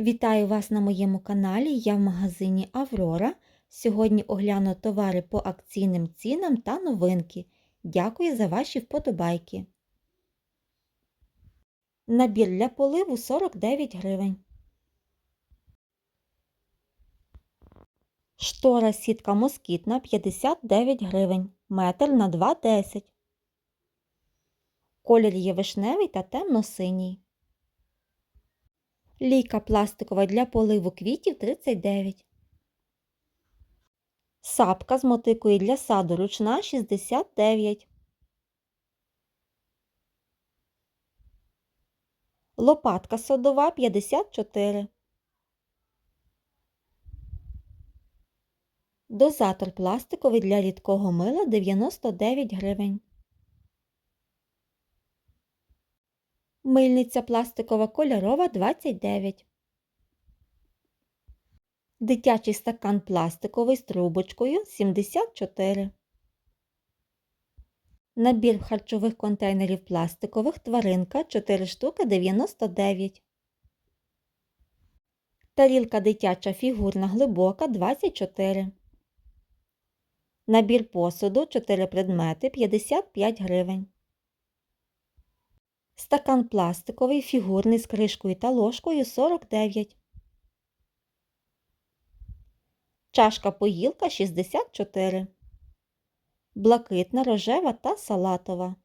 Вітаю вас на моєму каналі. Я в магазині Аврора. Сьогодні огляну товари по акційним цінам та новинки. Дякую за ваші вподобайки. Набір для поливу 49 гривень. Штора сітка москітна 59 гривень. Метр на 2,10. Колір є вишневий та темно-синій. Лійка пластикова для поливу квітів 39. Сапка з мотикою для саду ручна 69. Лопатка садова 54. Дозатор пластиковий для рідкого мила 99 гривень. Мильниця пластикова кольорова 29. Дитячий стакан пластиковий з трубочкою 74. Набір харчових контейнерів пластикових тваринка 4 штуки 99. Тарілка дитяча фігурна глибока 24. Набір посуду 4 предмети 55 гривень. Стакан пластиковий, фігурний з кришкою та ложкою 49. Чашка поїлка 64. Блакитна, рожева та салатова.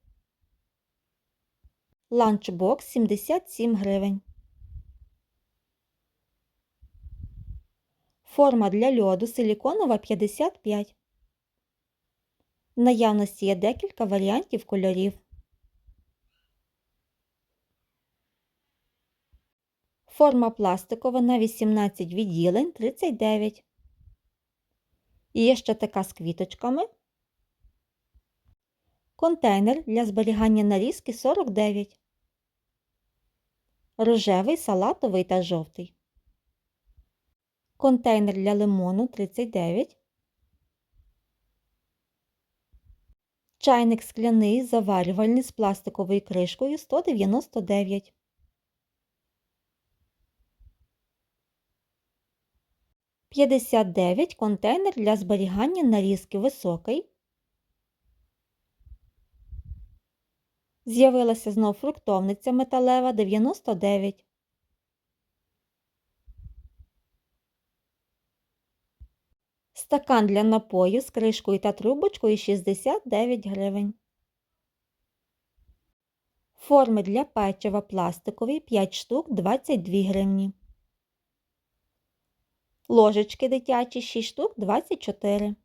Ланчбокс 77 гривень. Форма для льоду силіконова 55. В наявності є декілька варіантів кольорів. Форма пластикова на 18 відділень 39. І є ще така з квіточками. Контейнер для зберігання нарізки 49. Рожевий, салатовий та жовтий. Контейнер для лимону 39. Чайник скляний заварювальний з пластиковою кришкою 199. 59 контейнер для зберігання нарізки високий. З'явилася знов фруктовниця металева 99. Стакан для напою з кришкою та трубочкою 69 гривень. Форми для печива пластикові 5 штук 22 гривні. Ложечки дитячі 6 штук 24.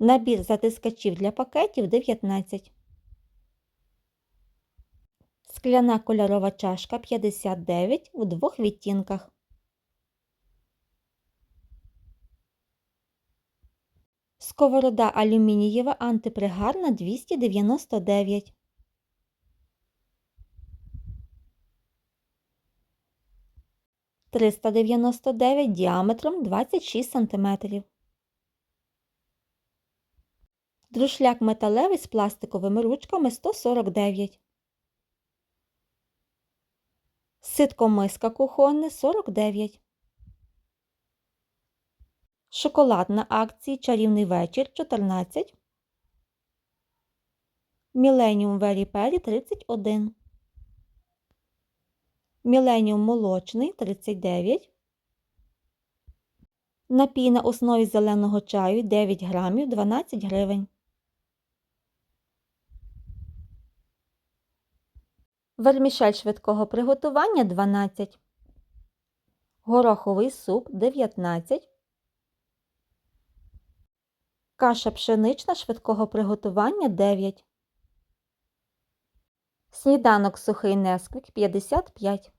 Набір затискачів для пакетів 19. Скляна кольорова чашка 59 у двох відтінках. Сковорода алюмінієва антипригарна 299. Триста дев'яносто дев'ять діаметром 26 см. Друшляк металевий з пластиковими ручками 149. Ситко миска кухонне 49. Шоколад на акції Чарівний вечір 14. Міленіум Вері Пері 31. Міленіум молочний 39. Напій на основі зеленого чаю 9 грамів 12 гривень. Вермішель швидкого приготування 12. Гороховий суп 19. Каша пшенична швидкого приготування 9. Сніданок сухий несквік 55.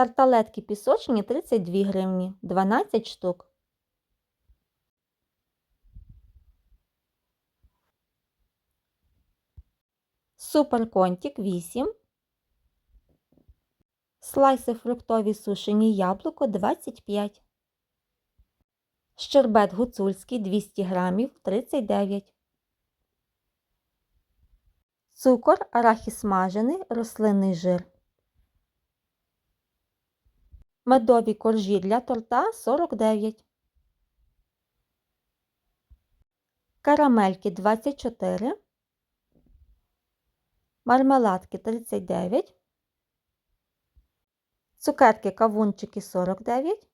Тарталетки пісочні 32 гривні 12 штук. Суперконтік 8. Слайси фруктові сушені яблуко 25. Щербет гуцульський 200 грамів 39. цукор, арахіс смажений, рослинний жир. Медові коржі для торта 49. Карамельки 24. Мармеладки 39. Цукерки кавунчики 49.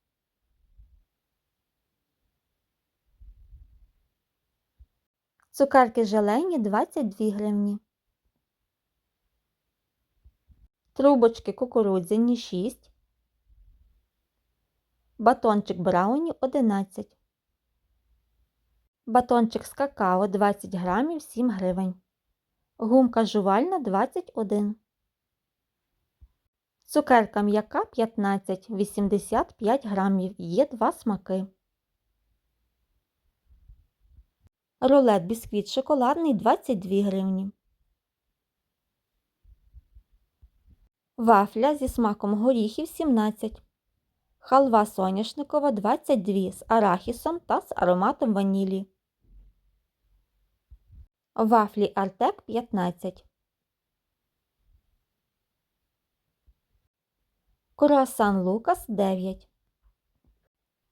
Цукерки желені 22 гривні. Трубочки кукурудзяні 6. Батончик брауні 11. Батончик з какао 20 грамів 7 гривень. Гумка жувальна 21. Цукерка м'яка 15, 85 грамів. Є два смаки. Рулет бісквіт шоколадний 22 гривні. Вафля зі смаком горіхів 17. Халва соняшникова 22 з арахісом та з ароматом ванілі. Вафлі Артек 15. Круасан Лукас 9.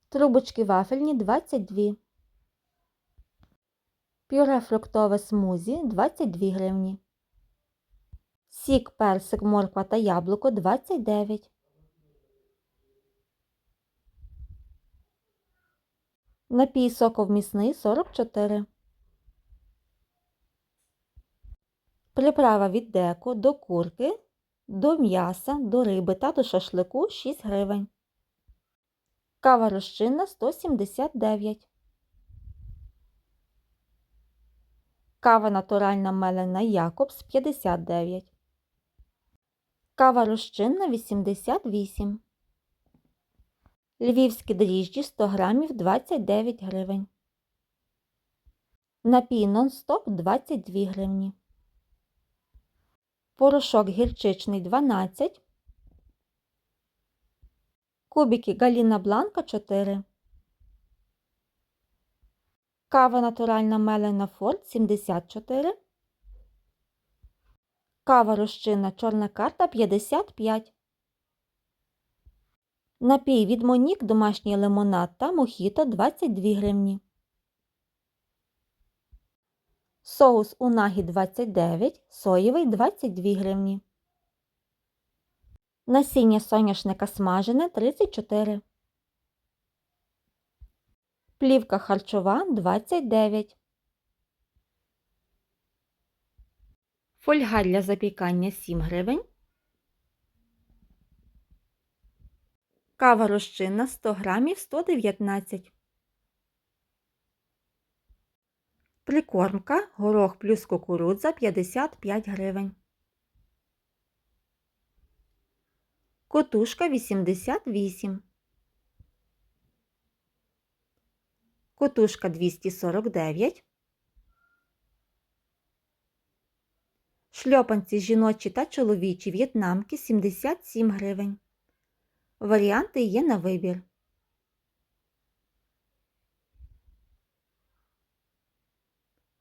Трубочки вафельні 22. Пюре фруктове смузі 22 гривні. Сік персик, морква та яблуко 29. Напій соковмісний 44. Приправа від деку до курки, до м'яса, до риби та до шашлику 6 гривень. Кава розчинна 179. Кава натуральна мелена Якобс 59. Кава розчинна 88. Львівські дріжджі 100 грамів 29 гривень. Напій нон-стоп 22 гривні. Порошок гірчичний 12. Кубики Галіна Бланка 4. Кава натуральна мелена Форд 74. Кава розчинна чорна карта 55. Напій від Монік домашній лимонад та мохіто 22 гривні. Соус унагі 29, соєвий 22 гривні. Насіння соняшника смажене 34. Плівка харчова 29. Фольга для запікання 7 гривень. Кава розчинна 100 грамів 119. Прикормка горох плюс кукурудза 55 гривень. Котушка 88. Котушка 249. Шльопанці жіночі та чоловічі в'єтнамки 77 гривень. Варіанти є на вибір.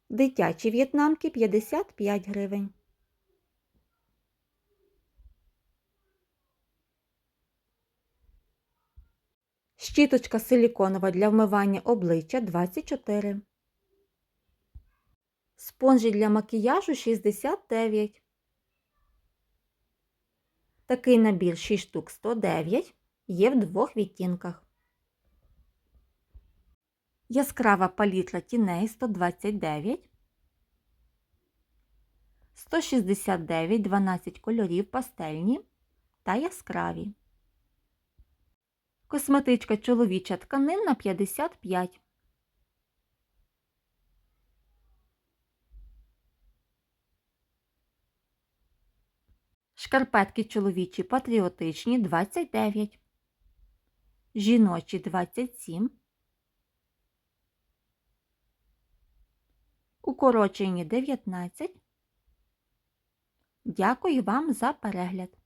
Дитячі в'єтнамки 55 гривень. Щіточка силіконова для вмивання обличчя 24. Спонжі для макіяжу 69. Такий набір 6 штук 109. Є в двох відтінках. Яскрава палітра тіней 129. 169 12 кольорів пастельні та яскраві. Косметичка чоловіча тканинна 55. Шкарпетки чоловічі патріотичні 29. Жіночі 27. Укорочені 19. Дякую вам за перегляд!